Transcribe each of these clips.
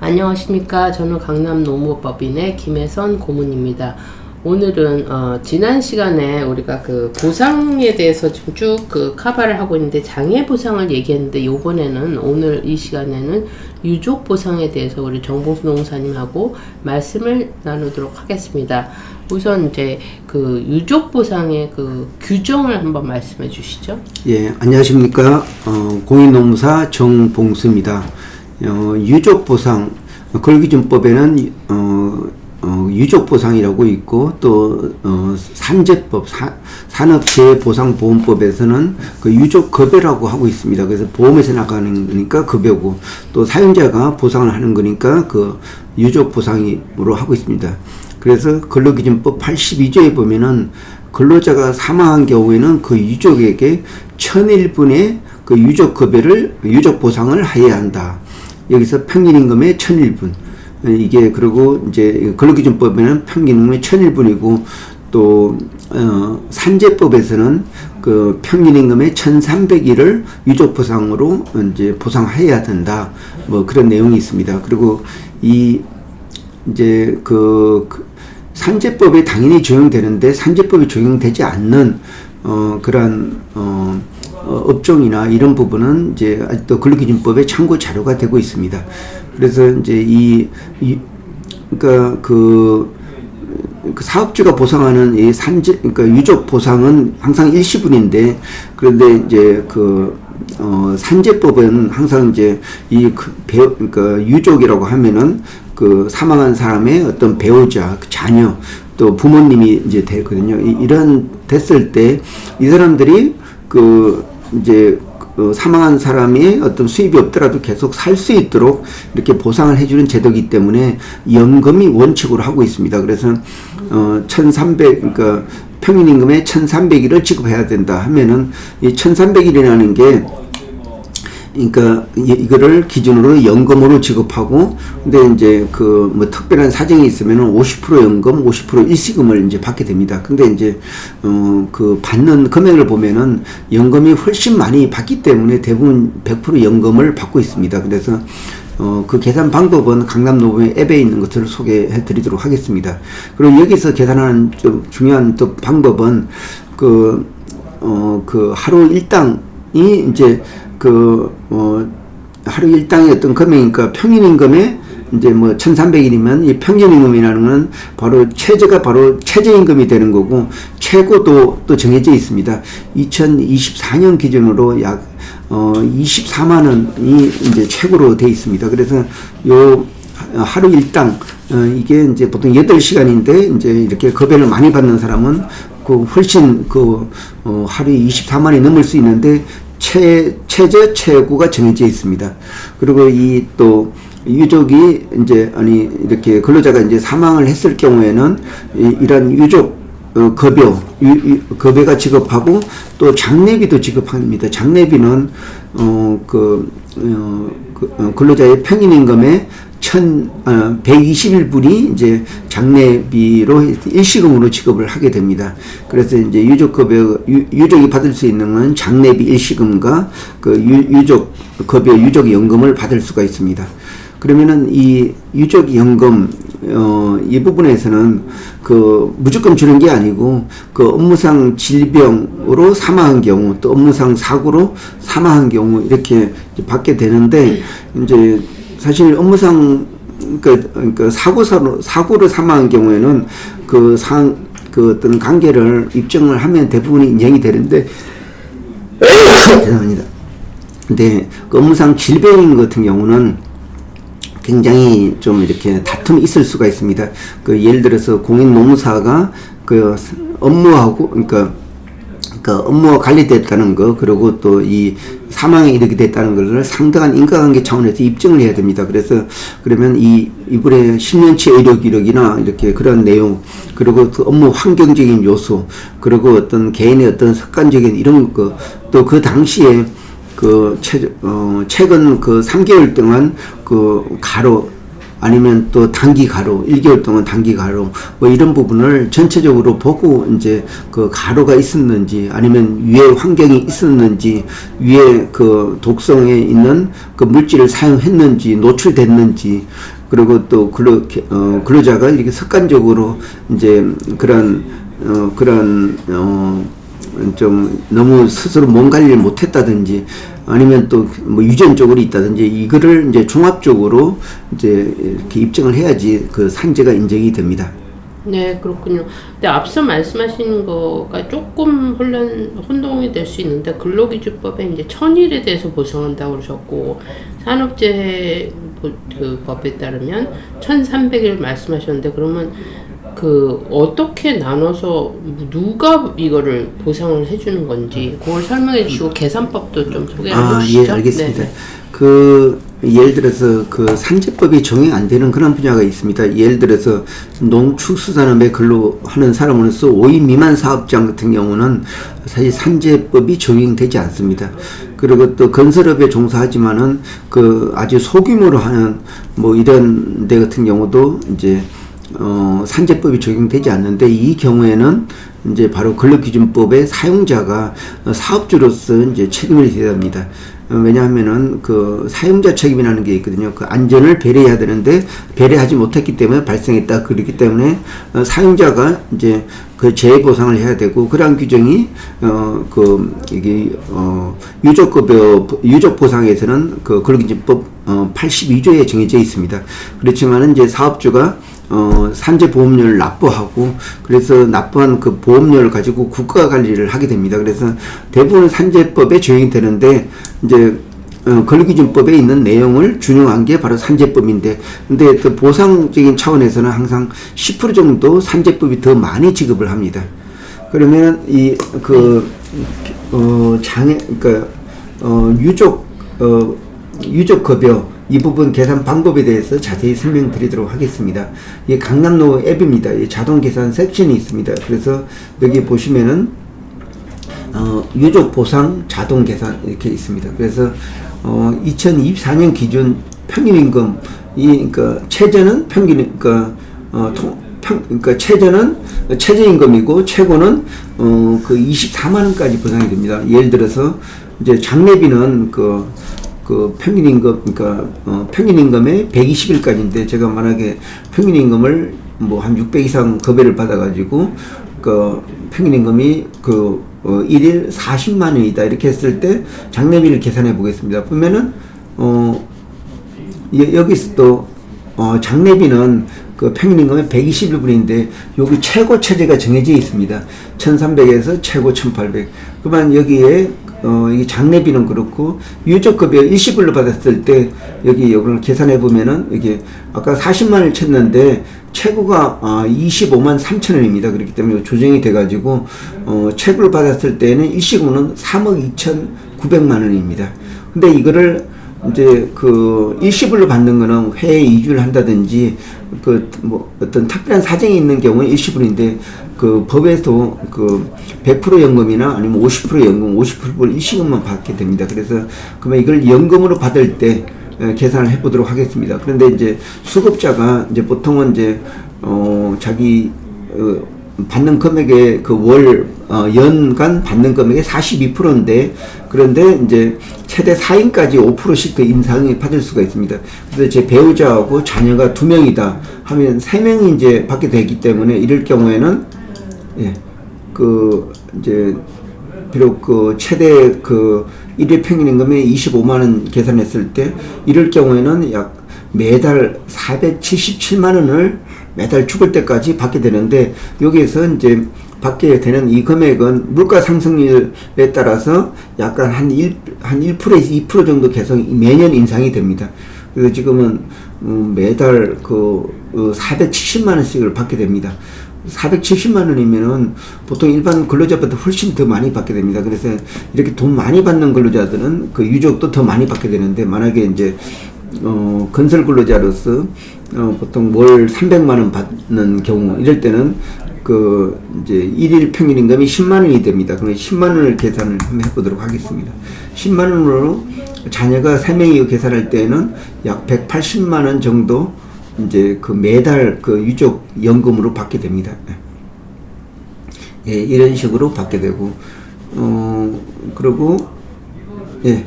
안녕하십니까. 저는 강남 노무법인의 김혜선 고문입니다. 오늘은 어, 지난 시간에 우리가 그 보상에 대해서 지금 쭉 그 카바를 하고 있는데 장애 보상을 얘기했는데 요번에는 오늘 이 시간에는 유족 보상에 대해서 우리 정봉수 농사님하고 말씀을 나누도록 하겠습니다. 우선 이제 그 유족 보상의 그 규정을 한번 말씀해 주시죠. 예, 안녕하십니까. 어, 공인노무사 정봉수입니다. 어, 유족 보상, 걸기준법에는 어, 어, 유족 보상이라고 있고 또 어, 산재법, 사, 산업재해보상보험법에서는 그 유족 급여라고 하고 있습니다. 그래서 보험에서 나가는 거니까 급여고 또 사용자가 보상을 하는 거니까 그 유족 보상으로 하고 있습니다. 그래서 근로기준법 82조에 보면은 근로자가 사망한 경우에는 그 유족에게 천일분의 그 유족 급여를 유족 보상을 해야 한다. 여기서 평균 임금의 천일분. 이게 그리고 이제 근로기준법에는 평균 임금의 천일분이고 또 어, 산재법에서는 그 평균 임금의 1,300일을 유족 보상으로 이제 보상해야 된다. 뭐 그런 내용이 있습니다. 그리고 이 이제 그, 그 산재법에 당연히 적용되는데 산재법이 적용되지 않는 어 그런 어, 어 업종이나 이런 부분은 이제 아직도 근로기준법에 참고 자료가 되고 있습니다. 그래서 이제 이, 이 그러니까 그, 그 사업주가 보상하는 이 산재 그러니까 유족 보상은 항상 일시분인데 그런데 이제 그 어, 산재법은 항상 이제 이 그 배우, 그러니까 유족이라고 하면은 그 사망한 사람의 어떤 배우자, 그 자녀, 또 부모님이 이제 되거든요. 이, 이런 됐을 때 이 사람들이 그 이제 그 사망한 사람이 어떤 수입이 없더라도 계속 살 수 있도록 이렇게 보상을 해주는 제도이기 때문에 연금이 원칙으로 하고 있습니다. 그래서 어, 1,300, 그러니까 평균 임금의 1,300일을 지급해야 된다 하면은 이 1,300일이라는 게 그러니까 이거를 기준으로 연금으로 지급하고 근데 이제 그 뭐 특별한 사정이 있으면은 50% 연금, 50% 일시금을 이제 받게 됩니다. 근데 이제 어그 받는 금액을 보면은 연금이 훨씬 많이 받기 때문에 대부분 100% 연금을 받고 있습니다. 그래서 어, 그 계산 방법은 강남 노무의 앱에 있는 것을 소개해 드리도록 하겠습니다. 그리고 여기서 계산하는 좀 중요한 또 방법은 그, 어, 그 하루 일당이 이제 그, 어, 하루 일당의 어떤 금액이니까 평균 임금에 이제 뭐 1300일이면 이 평균 임금이라는 건 바로 최저가 바로 최저 임금이 되는 거고 최고도 또 정해져 있습니다. 2024년 기준으로 약 어, 24만 원이 이제 최고로 돼 있습니다. 그래서 요 하루 일당 어, 이게 이제 보통 8시간인데 이제 이렇게 급여를 많이 받는 사람은 그 훨씬 그 어, 하루에 24만이 넘을 수 있는데 최, 최저 최고가 정해져 있습니다. 그리고 이 또 유족이 이제 아니 이렇게 근로자가 이제 사망을 했을 경우에는 이, 이런 유족 어, 급여, 유, 유, 급여가 지급하고 또 장례비도 지급합니다. 장례비는 어, 그, 어, 그 어, 근로자의 평균 임금의 천, 어, 121분이 이제 장례비로 일시금으로 지급을 하게 됩니다. 그래서 이제 유족급여, 유, 유족이 받을 수 있는 건 장례비 일시금과 그 유, 유족 급여, 유족연금을 받을 수가 있습니다. 그러면은 이 유족연금, 어, 이 부분에서는 그 무조건 주는 게 아니고 그 업무상 질병으로 사망한 경우 또 업무상 사고로 사망한 경우 이렇게 받게 되는데 이제 사실 업무상 그, 그 사고사로 사고로 사망한 경우에는 그상그 어떤 관계를 입증을 하면 대부분이 인정이 되는데 죄송합니다. 근데 그 업무상 질병 같은 경우는 굉장히 좀 이렇게 다툼이 있을 수가 있습니다. 그 예를 들어서 공인 노무사가 그 업무하고 그러니까 그 업무가 관리됐다는 거 그리고 또 이 사망에 이르게 됐다는 것을 상당한 인과관계 차원에서 입증을 해야 됩니다. 그래서 그러면 이 이분의 10년치 의료 기록이나 이렇게 그런 내용 그리고 그 업무 환경적인 요소 그리고 어떤 개인의 어떤 습관적인 이런 거 또 그 당시에 그 최, 어, 최근 그 3개월 동안 그 가로 아니면 또 단기 가로 1개월 동안 단기 가로 뭐 이런 부분을 전체적으로 보고 이제 그 가로가 있었는지 아니면 위에 환경이 있었는지 위에 그 독성에 있는 그 물질을 사용했는지 노출됐는지 그리고 또 근로 어, 근로자가 이렇게 습관적으로 이제 그런 어, 그런 어, 좀 너무 스스로 몸 관리를 못했다든지 아니면 또 뭐 유전적으로 있다든지 이거를 이제 종합적으로 이제 이렇게 입증을 해야지 그 산재가 인정이 됩니다. 네, 그렇군요. 근데 앞서 말씀하신 거가 조금 혼란, 혼동이 될 수 있는데 근로기준법에 이제 천일에 대해서 보상한다고 그러셨고 산업재해 보- 그 법에 따르면 천삼백일 말씀하셨는데 그러면 그 어떻게 나눠서 누가 이거를 보상을 해주는 건지 그걸 설명해 주시고 계산법도 좀 소개해 아, 주시죠. 예, 알겠습니다. 네. 그 예를 들어서 그 산재법이 적용 안 되는 그런 분야가 있습니다. 예를 들어서 농축수산업에 근로하는 사람으로서 5인 미만 사업장 같은 경우는 사실 산재법이 적용되지 않습니다. 그리고 또 건설업에 종사하지만은 그 아주 소규모로 하는 뭐 이런 데 같은 경우도 이제 어, 산재법이 적용되지 않는데 이 경우에는 이제 바로 근로기준법의 사용자가 어, 사업주로서 이제 책임을 져야 합니다. 어, 왜냐하면은 그 사용자 책임이라는 게 있거든요. 그 안전을 배려해야 되는데 배려하지 못했기 때문에 발생했다. 그렇기 때문에 어, 사용자가 이제 그 재해 보상을 해야 되고 그러한 규정이 어 그 이게 어 유족급여 유족 보상에서는 그 근로기준법 어 82조에 정해져 있습니다. 그렇지만은 이제 사업주가 어, 산재 보험료를 납부하고 그래서 납부한 그 보험료를 가지고 국가 관리를 하게 됩니다. 그래서 대부분 산재법에 적용이 되는데 이제 어, 근로기준법에 있는 내용을 준용한 게 바로 산재법인데 근데 또 보상적인 차원에서는 항상 10% 정도 산재법이 더 많이 지급을 합니다. 그러면 이그 어, 장애 그러니까 어, 유족 어, 유족 급여 이 부분 계산 방법에 대해서 자세히 설명드리도록 하겠습니다. 이 강남로 앱입니다. 이 자동 계산 섹션이 있습니다. 그래서 여기 보시면은 어, 유족 보상 자동 계산 이렇게 있습니다. 그래서 어, 2024년 기준 평균 임금 이 그러니까 최저는 평균 그러니까 어, 통, 평, 그러니까 최저는 최저 임금이고 최고는 어, 그 24만 원까지 보상이 됩니다. 예를 들어서 이제 장례비는 그, 그 평균 임금 그러니까 어, 평균 임금의 120일까지인데 제가 만약에 평균 임금을 뭐 한 600 이상 급여를 받아가지고 그 평균 임금이 그 어, 1일 40만 원이다 이렇게 했을 때 장례비를 계산해 보겠습니다. 보면은 어 여- 여기서 또 어, 장례비는 그 평균 임금의 121불인데 여기 최고 체제가 정해져 있습니다. 1300에서 최고 1800. 그러면 여기에 어, 이게 장례비는 그렇고 유족급여 일시불로 받았을 때 여기 이걸 계산해 보면은 이게 아까 40만 원을 쳤는데 최고가 아, 25만 3천 원입니다. 그렇기 때문에 조정이 돼가지고 어, 최고를 받았을 때는 일시금은 3억 2천 9백만 원입니다. 근데 이거를 이제 그 일시불로 받는 거는 해외 이주를 한다든지 그 뭐 어떤 특별한 사정이 있는 경우는 일시불인데 그 법에서 그 100% 연금이나 아니면 50% 연금, 50% 일시금만 받게 됩니다. 그래서 그러면 이걸 연금으로 받을 때 에, 계산을 해보도록 하겠습니다. 그런데 이제 수급자가 이제 보통은 이제 어 자기 어, 받는 금액의 그 월 어, 연간 받는 금액의 42%인데 그런데 이제 최대 4인까지 5%씩 더 인상이 받을 수가 있습니다. 그래서 제 배우자하고 자녀가 두 명이다 하면 세 명이 이제 받게 되기 때문에 이럴 경우에는 예, 그 이제 비록 그 최대 그 일일 평균 임금이 25만 원 계산했을 때 이럴 경우에는 약 매달 477만 원을 매달 죽을 때까지 받게 되는데 여기에서 이제 받게 되는 이 금액은 물가 상승률에 따라서 약간 한 1, 한 1%에서 2% 정도 계속 매년 인상이 됩니다. 그래서 지금은 음, 매달 그 470만 원씩을 받게 됩니다. 470만 원이면은 보통 일반 근로자보다 훨씬 더 많이 받게 됩니다. 그래서 이렇게 돈 많이 받는 근로자들은 그 유족도 더 많이 받게 되는데 만약에 이제 어, 건설 근로자로서 어, 보통 월 300만 원 받는 경우 이럴 때는 그 이제 일일 평균 임금이 10만 원이 됩니다. 그럼 10만 원을 계산을 한번 해보도록 하겠습니다. 10만 원으로 자녀가 3명이 계산할 때는 약 180만 원 정도 이제 그 매달 그 유족 연금으로 받게 됩니다. 예, 이런 식으로 받게 되고 어 그리고 예.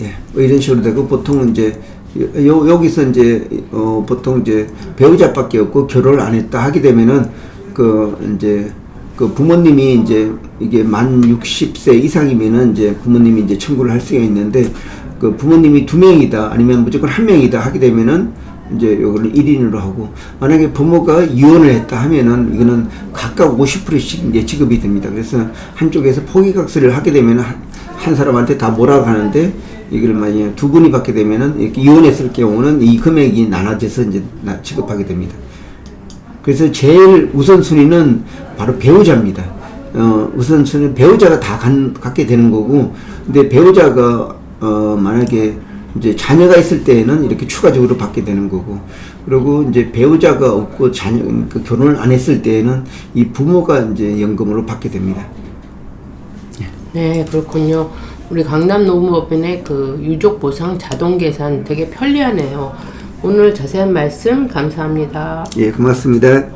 예, 뭐 이런 식으로 되고 보통은 이제 요, 여기서 이제 어 보통 이제 배우자밖에 없고 결혼을 안 했다 하게 되면은 그 이제 그 부모님이 이제 이게 만 60세 이상이면은 이제 부모님이 이제 청구를 할 수가 있는데 그 부모님이 두 명이다 아니면 무조건 한 명이다 하게 되면은 이제 요거를 1인으로 하고 만약에 부모가 이혼을 했다 하면은 이거는 각각 50%씩 이제 지급이 됩니다. 그래서 한쪽에서 포기각서를 하게 되면 한, 한 사람한테 다 몰아가는데 이걸 만약에 두 분이 받게 되면은 이렇게 이혼했을 경우는 이 금액이 나눠져서 이제 나- 지급하게 됩니다. 그래서 제일 우선순위는 바로 배우자입니다. 어, 우선순위 배우자가 다 간, 갖게 되는 거고, 근데 배우자가 어, 만약에 이제 자녀가 있을 때에는 이렇게 추가적으로 받게 되는 거고, 그리고 이제 배우자가 없고 자녀 그 결혼을 안 했을 때에는 이 부모가 이제 연금으로 받게 됩니다. 네, 그렇군요. 우리 강남 노무법인의 그 유족 보상 자동 계산 되게 편리하네요. 오늘 자세한 말씀 감사합니다. 예, 고맙습니다.